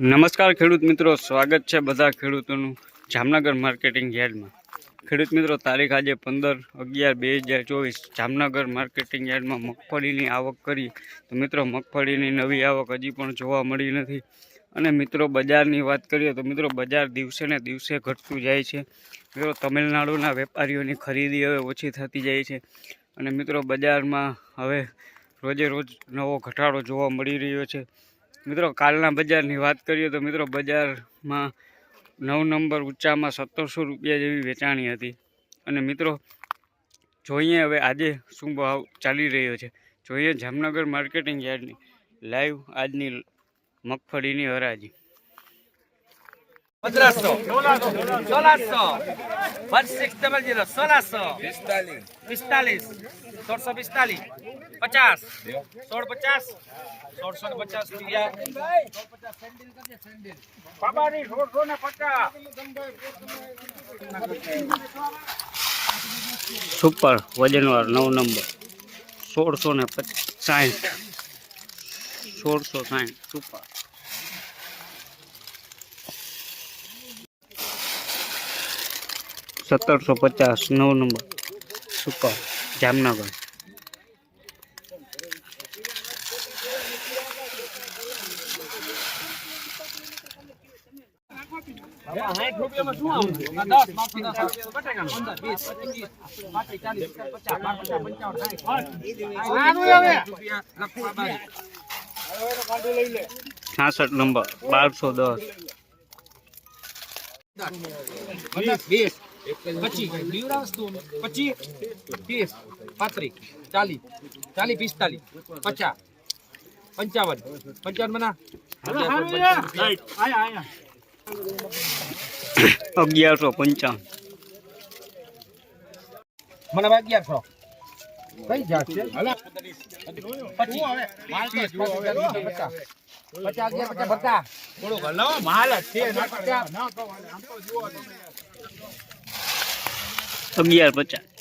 નમસ્કાર ખેડૂત મિત્રો, સ્વાગત છે બધા ખેડૂતોનું જામનગર માર્કેટિંગ યાર્ડમાં. ખેડૂત મિત્રો, તારીખ આજે પંદર અગિયાર બે હજાર ચોવીસ. જામનગર માર્કેટિંગ યાર્ડમાં મગફળીની આવક કરી. તો મિત્રો, મગફળીની નવી આવક હજી પણ જોવા મળી નથી. અને મિત્રો, બજારની વાત કરીએ તો મિત્રો, બજાર દિવસે ને દિવસે ઘટતું જાય છે. મિત્રો, તમિલનાડુના વેપારીઓની ખરીદી હવે ઓછી થતી જાય છે. અને મિત્રો, બજારમાં હવે રોજે રોજ નવો ઘટાડો જોવા મળી રહ્યો છે. મિત્રો, કાલના બજારની વાત કરીએ તો મિત્રો, બજારમાં નવ નંબર ઊંચામાં સત્તરસો રૂપિયા જેવી વેચાણી હતી. અને મિત્રો, જોઈએ હવે આજે શું ભાવ ચાલી રહ્યો છે. જોઈએ જામનગર માર્કેટિંગ યાર્ડની લાઈવ આજની મગફળીની હરાજી. પંદરસો સોળસો વન સિક્સ ડબલ જીરો સોળસો પિસ્તાલીસ. સોળસો પિસ્તાલીસ પચાસ સોળ પચાસ સોળસો ને પચાસ બાબાની સોળસો ને પચાસ. સુપર વજનવાર નવ નંબર. સોળસો ને સાઠ સોળસો સાઠ સુપર સત્તરસો પચાસ નવ નંબર સુપર જામનગર સાઠ રૂપિયામાં શું આવું આ દસ બાકી દસ રૂપિયા બટાકાનું. પંદર, વીસ, પચીસ, પાંત્રીસ, ચાલીસ, પચાસ, બાર, પચાસ, પંચાવન, પચાસ નવ નંબર. લખવા જામનગર. છાસઠ નંબર બારસો દસ. વીસ, પચીસ, પચીસ, ત્રીસ, પાંત્રીસ, ચાલીસ, ચાલીસ, પિસ્તાલીસ, પચાસ, પંચાવન, પંચાવન મના અગિયારસો પંચાવન. મને અગિયારસો. કઈ જાત છે? પચીસ, પચાસ, અગિયાર પચાસ.